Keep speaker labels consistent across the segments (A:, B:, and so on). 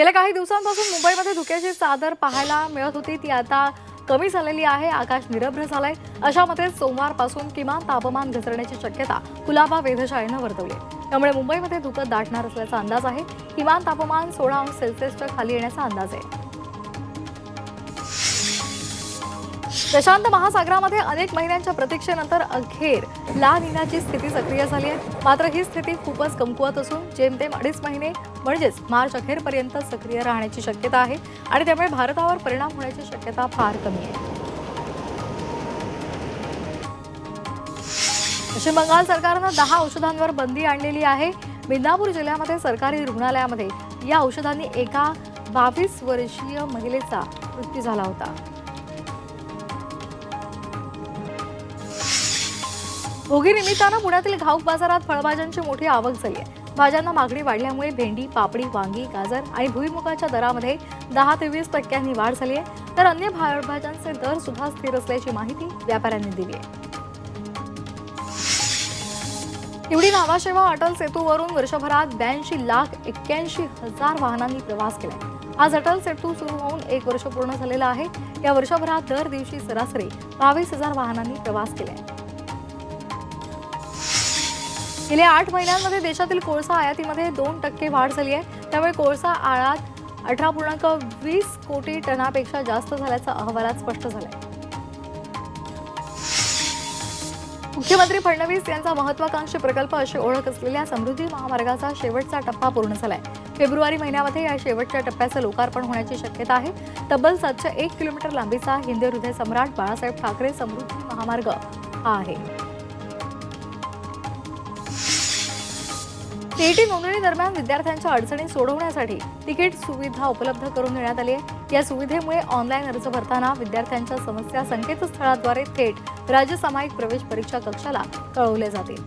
A: गेल्या काही दिवसांपासून मुंबईमध्ये धुक्याची चादर पाहायला मिळत होती. ती आता कमी झालेली आहे. आकाश निरभ्र झालंय. अशामध्ये सोमवारपासून किमान तापमान घसरण्याची शक्यता कुलाबा वेधशाळेनं वर्तवली त्यामुळे मुंबईमध्ये धुकं दाटणार असल्याचा अंदाज आहे. किमान तापमान सोळा अंश सेल्सिअसच्या खाली येण्याचा अंदाज आहे. प्रशांत महासागरामध्ये अनेक महिन्यांच्या प्रतीक्षेनंतर अखेर ला निनाची स्थिती सक्रिय झाली आहे. मात्र ही स्थिती खूपच कमकुवत असून जेमतेम अडीच महिने म्हणजेच मार्च अखेरपर्यंत सक्रिय राहण्याची शक्यता आहे आणि त्यामुळे भारतावर परिणाम होण्याची शक्यता फार कमी आहे. पश्चिम बंगाल सरकारनं दहा औषधांवर बंदी आणलेली आहे. मिदनापूर जिल्ह्यामध्ये सरकारी रुग्णालयामध्ये या औषधांनी एका बावीस वर्षीय महिलेचा मृत्यू झाला होता. भोगी निमित्तानं पुण्यातील घाऊक बाजारात फळभाज्यांची मोठी आवक झाली आहे. भाज्यांना मागणी वाढल्यामुळे भेंडी पापडी वांगी गाजर आणि भुईमुगाच्या दरामध्ये दहा ते वीस टक्क्यांनी वाढ झाली आहे. तर अन्य फळभाज्यांचे दर सुद्धा स्थिर असल्याची माहिती व्यापाऱ्यांनी दिली आहे. एवढी नावाशेवा अटल सेतूवरून वर्षभरात ब्याऐंशी लाख एक्क्याऐंशी हजार वाहनांनी प्रवास केलाय आज अटल सेतू सुरू होऊन एक वर्ष पूर्ण झालेलं आहे. या वर्षभरात दर दिवशी सरासरी बावीस हजार वाहनांनी प्रवास केलाय गेल्या आठ महिन्यांमध्ये देशातील कोळसा आयातीमध्ये दोन टक्के वाढ झाली आहे. त्यामुळे कोळसा आयात अठरा पूर्णांक वीस कोटी टनापेक्षा जास्त झाल्याचं अहवालात स्पष्ट झालंय. मुख्यमंत्री फडणवीस यांचा महत्वाकांक्षी प्रकल्प अशी ओळख असलेल्या समृद्धी महामार्गाचा शेवटचा टप्पा पूर्ण झालाय. फेब्रुवारी महिन्यामध्ये या शेवटच्या टप्प्याचं लोकार्पण होण्याची शक्यता आहे. तब्बल सातशे एक किलोमीटर लांबीचा हिंदी हृदय सम्राट बाळासाहेब ठाकरे समृद्धी महामार्ग हा आहे. सीईटी नोंदणी दरम्यान विद्यार्थ्यांच्या अडचणी सोडवण्यासाठी तिकीट सुविधा उपलब्ध करून देण्यात आली आहे. या सुविधेमुळे ऑनलाईन अर्ज भरताना विद्यार्थ्यांच्या समस्या संकेतस्थळाद्वारे थेट राज्य सामायिक प्रवेश परीक्षा कक्षाला कळवले जातील.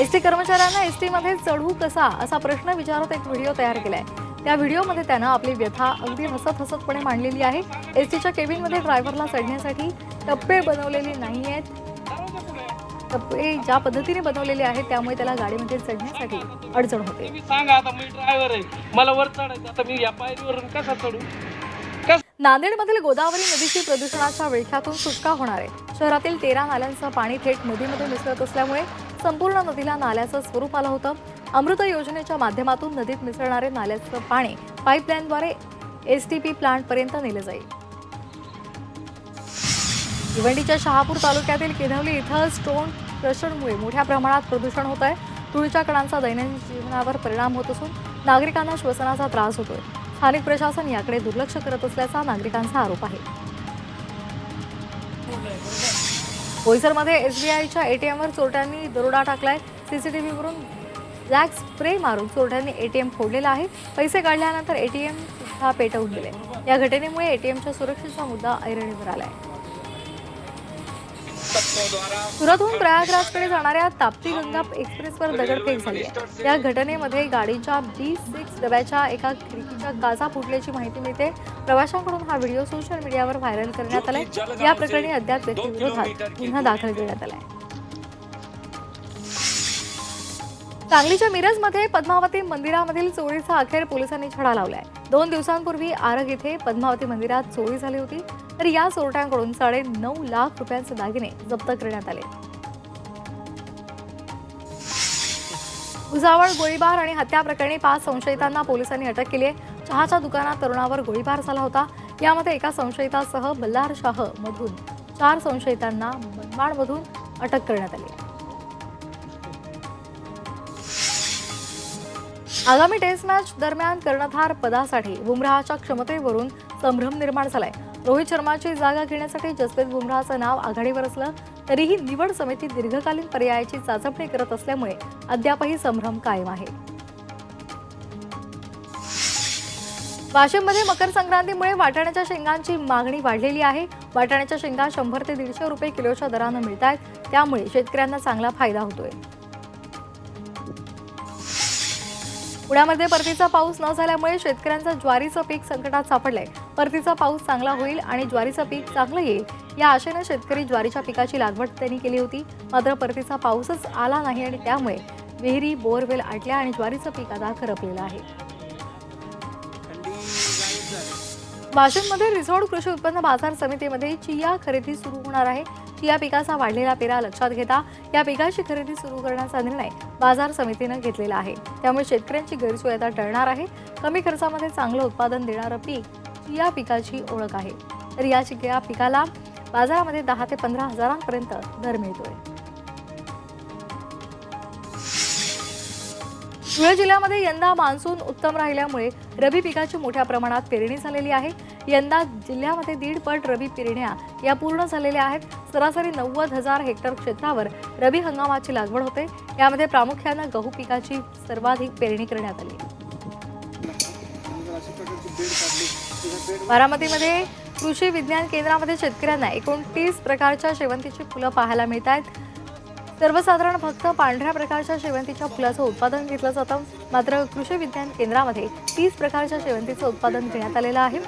A: एसटी कर्मचाऱ्यांना एसटी मध्ये चढू कसा असा प्रश्न विचारत एक व्हिडिओ तयार केलाय. त्या व्हिडिओमध्ये त्यानं आपली व्यथा अगदी हसत हसतपणे मांडलेली आहे. एसटीच्या केबिनमध्ये ड्रायव्हरला चढण्यासाठी टप्पे बनवलेले नाही आहेत टप्पे ज्या पद्धतीने बनवलेले आहेत त्यामुळे त्याला गाडीमध्ये चढण्यासाठी अडचण होते.
B: सांगा आता मी ड्रायव्हर आहे. मला वर चढायचं आता मी या पायरीवरून कसा चढू?
A: नांदेडमधील गोदावरी नदीची प्रदूषणाच्या विळख्यातून सुटका होणार आहे. शहरातील तेरा नाल्यांचं पाणी थेट नदीमध्ये मिसळत असल्यामुळे संपूर्ण नदीला नाल्याचं स्वरूप आलं होतं. अमृत योजनेच्या माध्यमातून नदीत मिसळणारे नाल्याचं पाणी पाईपलाईनद्वारे एस टी पी प्लांटपर्यंत नेलं जाईल. भिवंडीच्या शहापूर तालुक्यातील किनवली इथं स्टोन क्रशरमुळे मोठ्या प्रमाणात प्रदूषण होत आहे. धुळीच्या कणांचा दैनंदिन जीवनावर परिणाम होत असून नागरिकांना श्वसनाचा त्रास होतोय. स्थानिक प्रशासन याकडे दुर्लक्ष करत असल्याचा नागरिकांचा आरोप आहे. बोईसरमध्ये एसबीआयच्या एटीएमवर चोरट्यांनी दरोडा टाकलाय. सीसीटीव्हीवरून ब्लॅक स्प्रे मारून चोरट्यांनी एटीएम फोडलेला आहे. पैसे काढल्यानंतर एटीएम सुद्धा पेटवून गेले या घटनेमुळे एटीएमच्या सुरक्षेचा मुद्दा ऐरणीवर आलाय. सुरतहून प्रयागराजकडे जाणाऱ्या ताप्ती गंगा एक्सप्रेसवर दगडफेक झाली आहे. या घटनेमध्ये गाडीच्या बी सिक्स डब्याच्या एका खिडकीच्या काचा फुटल्याची माहिती मिळते. प्रवाशांकडून हा व्हिडिओ सोशल मीडियावर व्हायरल करण्यात आलाय. या प्रकरणी अद्याप व्यक्तीविरोधात गुन्हा दाखल करण्यात आलाय. सांगलीच्या मिरजमध्ये पद्मावती मंदिरामधील चोरीचा अखेर पोलिसांनी छडा लावलाय. दोन दिवसांपूर्वी आरग इथे पद्मावती मंदिरात चोरी झाली होती. तर या चोरट्यांकडून साडे नऊ लाख रुपयांचे दागिने जप्त करण्यात आले. उजावळ गोळीबार आणि हत्या प्रकरणी पाच संशयितांना पोलिसांनी अटक केली आहे. चहाच्या दुकानात तरुणावर गोळीबार झाला होता. यामध्ये एका संशयितासह बल्लार शाह मधून चार संशयितांना मनमाडमधून अटक करण्यात आली. आगामी टेस्ट मॅच दरम्यान कर्णधार पदासाठी बुमराहच्या क्षमतेवरून संभ्रम निर्माण झालाय. रोहित शर्माची जागा घेण्यासाठी जसप्रीत बुमराहचं नाव आघाडीवर असलं तरीही निवड समिती दीर्घकालीन पर्यायाची चाचपणी करत असल्यामुळे अद्यापही संभ्रम कायम आहे. वाशिममध्ये मकर संक्रांतीमुळे वाटाण्याच्या शेंगांची मागणी वाढलेली आहे. वाटाण्याच्या शेंगा शंभर ते दीडशे रुपये किलोच्या दरानं मिळत आहेत त्यामुळे शेतकऱ्यांना चांगला फायदा होतोय. पुण्यामध्ये परतीचा पाऊस न झाल्यामुळे शेतकऱ्यांचं ज्वारीचं पीक संकटात सापडलंय. परतीचा पाऊस चांगला होईल आणि ज्वारीचं पीक चांगलं येईल या आशेनं शेतकरी ज्वारीच्या पिकाची लागवड त्यांनी केली होती. मात्र परतीचा पाऊसच आला नाही आणि त्यामुळे विहिरी बोरवेल आटल्या आणि ज्वारीचं पीक आता खरपलेलं आहे. वाशिममध्ये रिसोड कृषी उत्पन्न बाजार समितीमध्ये चिया खरेदी सुरू होणार आहे. या पिकाचा वाढलेला पेरा लक्षात घेता या पिकाची खरेदी सुरू करण्याचा निर्णय बाजार समितीनं घेतलेला आहे. त्यामुळे शेतकऱ्यांची गैरसोय आता टळणार आहे. कमी खर्चामध्ये चांगलं उत्पादन देणारं पीक या पिकाची ओळख आहे. तर या पिकाला बाजारामध्ये दहा ते पंधरा हजारांपर्यंत दर मिळतोय. धुळे जिल्ह्यामध्ये यंदा मान्सून उत्तम राहिल्यामुळे रबी पिकाची मोठ्या प्रमाणात पेरणी झालेली आहे. यंदा जिल्ह्यामध्ये दीड पट रबी पेरण्या या पूर्ण झालेल्या आहेत. सरासरी नव्वद हजार हेक्टर क्षेत्रावर रबी हंगामाची लागवड होते. यामध्ये प्रामुख्यानं गहू पिकाची सर्वाधिक पेरणी करण्यात आली. बारामतीमध्ये कृषी विज्ञान केंद्रामध्ये शेतकऱ्यांना एकोणतीस प्रकारच्या शेवंतीची फुलं पाहायला मिळत आहेत सर्वसाधारण फक्त पांढऱ्या प्रकारच्या शेवंतीच्या फुलाचं उत्पादन घेतलं जातं. मात्र कृषी विज्ञान केंद्रामध्ये तीस प्रकारच्या शेवंतीचं उत्पादन घेण्यात आलेलं आहे.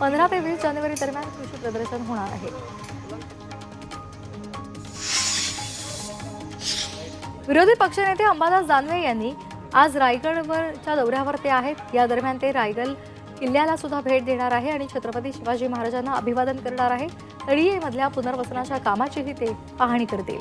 A: पंधरा ते वीस जानेवारी दरम्यान कृषी प्रदर्शन होणार आहे. विरोधी पक्षनेते अंबादास दानवे यांनी आज रायगडवरच्या दौऱ्यावर ते आहेत. या दरम्यान ते रायगड किल्ल्याला सुद्धा भेट देणार आहे आणि छत्रपती शिवाजी महाराजांना अभिवादन करणार आहे. तळीयेमधल्या पुनर्वसनाच्या कामाचीही ते पाहणी करतील.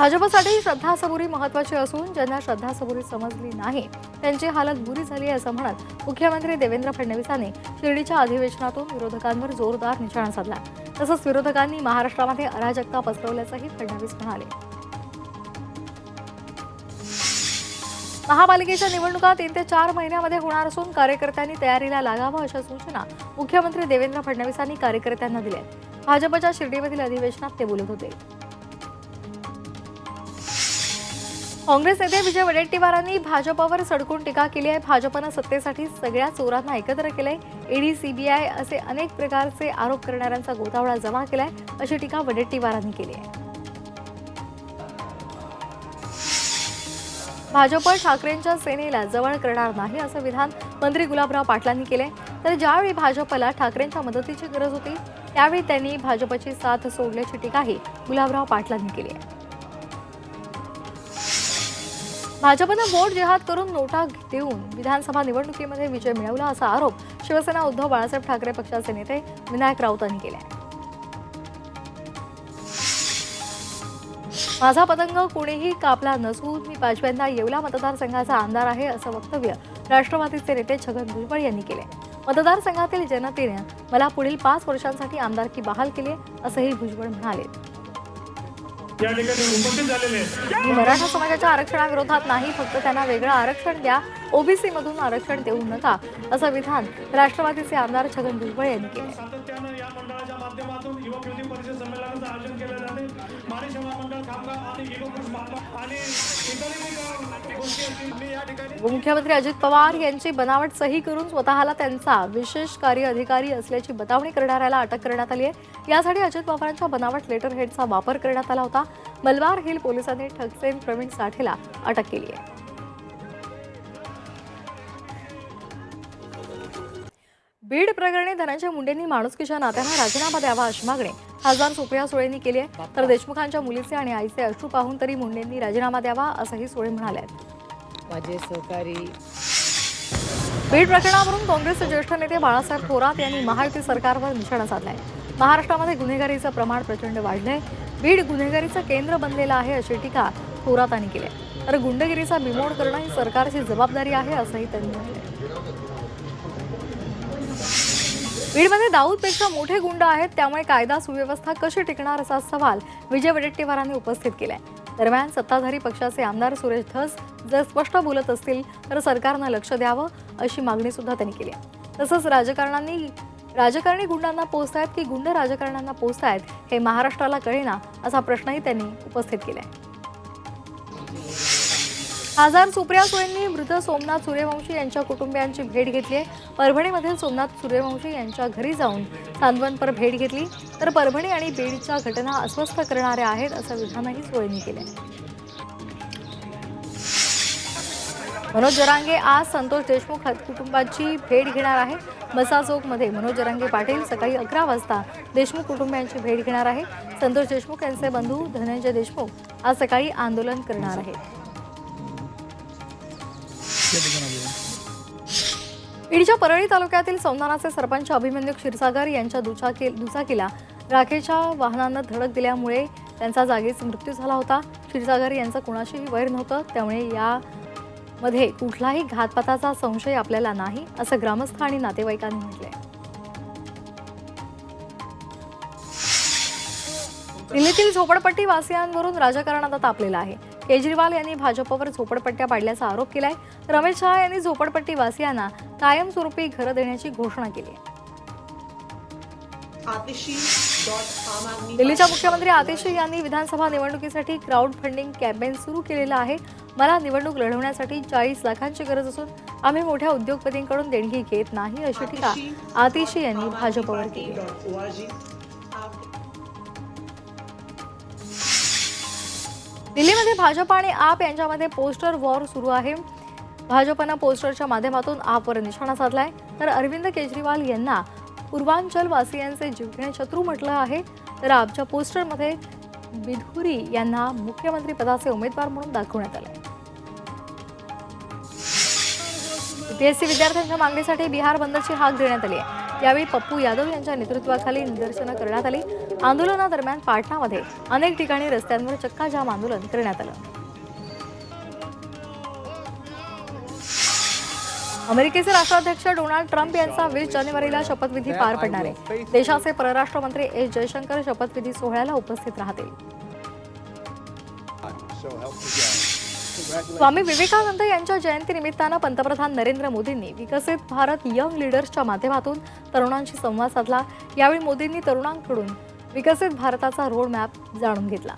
A: भाजपसाठी श्रद्धा सबुरी महत्वाची असून ज्यांना श्रद्धा सबुरी समजली नाही त्यांची हालत बुरी झाली असं म्हणत मुख्यमंत्री देवेंद्र फडणवीसांनी शिर्डीच्या अधिवेशनातून विरोधकांवर जोरदार निशाणा साधला. तसंच विरोधकांनी महाराष्ट्रामध्ये अराजकता पसरवल्याचंही फडणवीस म्हणाले. महापालिकेच्या निवडणुका तीन ते चार महिन्यामध्ये होणार असून कार्यकर्त्यांनी तयारीला लागावं अशा सूचना मुख्यमंत्री देवेंद्र फडणवीसांनी कार्यकर्त्यांना दिल्या भाजपच्या शिर्डीमधील अधिवेशनात ते बोलत होते. काँग्रेस नेते विजय वडेट्टीवारांनी भाजपावर सडकून टीका केली आहे. भाजपनं सत्तेसाठी सगळ्या चोरांना एकत्र केलंय. ईडी सीबीआय असे अनेक प्रकारचे आरोप करणाऱ्यांचा गोतावळा जमा केलाय. अशी टीका वडेट्टीवारांनी केली आहे. भाजप ठाकरेंच्या सेनेला जवळ करणार नाही असं विधान मंत्री गुलाबराव पाटलांनी केले तर ज्यावेळी भाजपला ठाकरेंच्या मदतीची गरज होती त्यावेळी त्यांनी भाजपची साथ सोडल्याची टीकाही गुलाबराव पाटलांनी केली आहे. भाजपनं वोट जिहाद करून नोटा देऊन विधानसभा निवडणुकीमध्ये विजय मिळवला असा आरोप शिवसेना उद्धव बाळासाहेब ठाकरे पक्षाचे नेते विनायक राऊतांनी केला माझा पतंग कोणीही कापला नसून मी पाचव्यांदा येवला मतदारसंघाचा आमदार आहे असं वक्तव्य राष्ट्रवादीचे नेते छगन भुजबळ यांनी केले. मतदारसंघातील जनतेने मला पुढील पाच वर्षांसाठी आमदारकी बहाल केली असंही भुजबळ म्हणाले.
C: या ठिकाणी उपस्थित झालेले आहेत.
A: मी मराठा समाजाच्या आरक्षणाविरोधात नाही फक्त त्यांना वेगळं आरक्षण द्या. ओबीसी मधून आरक्षण देऊ नका असं विधान राष्ट्रवादीचे आमदार छगन भुजबळ यांनी केले
C: सेवा मंडळ आणि महात्मा आणि इतरही गोष्टी असतील. मी या ठिकाणी
A: अजित पवार यांची बनावट सही करून स्वतःला त्यांचा विशेष कार्य अधिकारी असल्याची बतावणी करणाऱ्याला अटक करण्यात आली आहे. यासाठी अजित पवारांच्या बनावट लेटर हेडचा वापर करण्यात आला होता. मलबार हिल पोलिसांनी ठकसेन प्रवीण साठेला अटक केली आहे. बीड प्रकरणी धनंजय मुंडेंनी माणुसकीच्या नात्यानं राजीनामा द्यावा अशी मागणी खासदार सुप्रिया सुळेंनी केली आहे तर देशमुखांच्या मुलीचे आणि आईचे अश्रू पाहून तरी मुंडेंनी राजीनामा द्यावा असंही सुळे म्हणाले.
D: माझे सहकारी.
A: बीड प्रकरणावरून काँग्रेसचे ज्येष्ठ नेते बाळासाहेब थोरात यांनी महायुती सरकारवर निशाणा साधलाय. महाराष्ट्रामध्ये गुन्हेगारीचं प्रमाण प्रचंड वाढलंय. बीड गुन्हेगारीचं केंद्र बनलेलं आहे अशी टीका थोरातांनी केली आहे. तर गुंडगिरीचा बिमोड करणं ही सरकारची जबाबदारी आहे असंही त्यांनी म्हटलंय. बीडमध्ये दाऊदपेक्षा मोठे गुंड आहेत त्यामुळे कायदा सुव्यवस्था कशी टिकणार असा सवाल विजय वडेट्टीवारांनी उपस्थित केलाय. दरम्यान सत्ताधारी पक्षाचे आमदार सुरेश धस जर स्पष्ट बोलत असतील तर सरकारनं लक्ष द्यावं अशी मागणी सुद्धा त्यांनी केली आहे. तसंच राजकारणांनी राजकारणी गुंडांना पोचतायत की गुंड राजकारण्यांना पोचतायत हे महाराष्ट्राला कळेना असा प्रश्नही त्यांनी उपस्थित केलाय. खासदार सुप्रिया सुळेंनी मृत सोमनाथ सूर्यवंशी यांच्या कुटुंबियांची भेट घेतली आहे. परभणीमधील सोमनाथ सूर्यवंशी यांच्या घरी जाऊन सांत्वनपर भेट घेतली. तर परभणी आणि बीडच्या घटना अस्वस्थ करणाऱ्या आहेत असं विधानही सुळेंनी आहे मनोज जरांगे आज संतोष देशमुख कुटुंबाची भेट घेणार आहे. मसा चौकमध्ये मनोज जरांगे पाटील सकाळी अकरा वाजता देशमुख कुटुंबियांची भेट घेणार आहे. संतोष देशमुख यांचे बंधू धनंजय देशमुख आज सकाळी आंदोलन करणार आहेत. ईडच्या परळी तालुक्यातील सौंदानाचे सरपंच अभिमन्यू क्षीरसागर यांच्या दुचाकी दुचाकीला राखेच्या वाहनानं धडक दिल्यामुळे त्यांचा जागीच मृत्यू झाला होता. क्षीरसागर यांचं कुणाशीही वैर नव्हतं. त्यामुळे यामध्ये कुठलाही घातपाताचा संशय आपल्याला नाही असं ग्रामस्थ आणि नातेवाईकांनी म्हटलंय. दिल्लीतील झोपडपट्टी वासियांवरून राजकारण आता तापलेलं आहे. केजरीवाल यांनी भाजपवर झोपडपट्ट्या पाडल्याचा आरोप केलाय. रमेश शहा यांनी झोपडपट्टी वासियांना कायमस्वरूपी घरं देण्याची घोषणा केली. दिल्लीच्या मुख्यमंत्री आतिशी यांनी विधानसभा निवडणुकीसाठी क्राऊड फंडिंग कॅम्पेन सुरू केलेलं आहे. मला निवडणूक लढवण्यासाठी चाळीस लाखांची गरज असून आम्ही मोठ्या उद्योगपतींकडून देणगी घेत नाही अशी टीका आतिशी यांनी भाजपवर केली. दिल्लीमध्ये भाजप आणि आप यांच्यामध्ये पोस्टर वॉर सुरू आहे. भाजपनं पोस्टरच्या माध्यमातून आपवर निशाणा साधलाय. तर अरविंद केजरीवाल यांना पूर्वांचल वासियांचे जीवघेणे शत्रू म्हटलं आहे. तर आपच्या पोस्टरमध्ये बिधुरी यांना मुख्यमंत्री पदाचे उमेदवार म्हणून दाखवण्यात आले पीएससी विद्यार्थ्यांच्या मागणीसाठी बिहार बंदची हाक देण्यात आली आहे. यावेळी पप्पू यादव यांच्या नेतृत्वाखाली निदर्शनं करण्यात आली. आंदोलनादरम्यान पाटणामध्ये अनेक ठिकाणी रस्त्यांवर चक्काजाम आंदोलन करण्यात आलं. अमेरिकेचे राष्ट्राध्यक्ष डोनाल्ड ट्रम्प यांचा वीस जानेवारीला शपथविधी पार पडणार आहे. देशाचे परराष्ट्र मंत्री एस जयशंकर शपथविधी सोहळ्याला उपस्थित राहतील. स्वामी विवेकानंद यांच्या जयंती निमित्तानं पंतप्रधान नरेंद्र मोदींनी विकसित भारत यंग लीडर्सच्या माध्यमातून तरुणांशी संवाद साधला. यावेळी मोदींनी तरुणांकडून विकसित भारताचा रोड मॅप जाणून घेतला.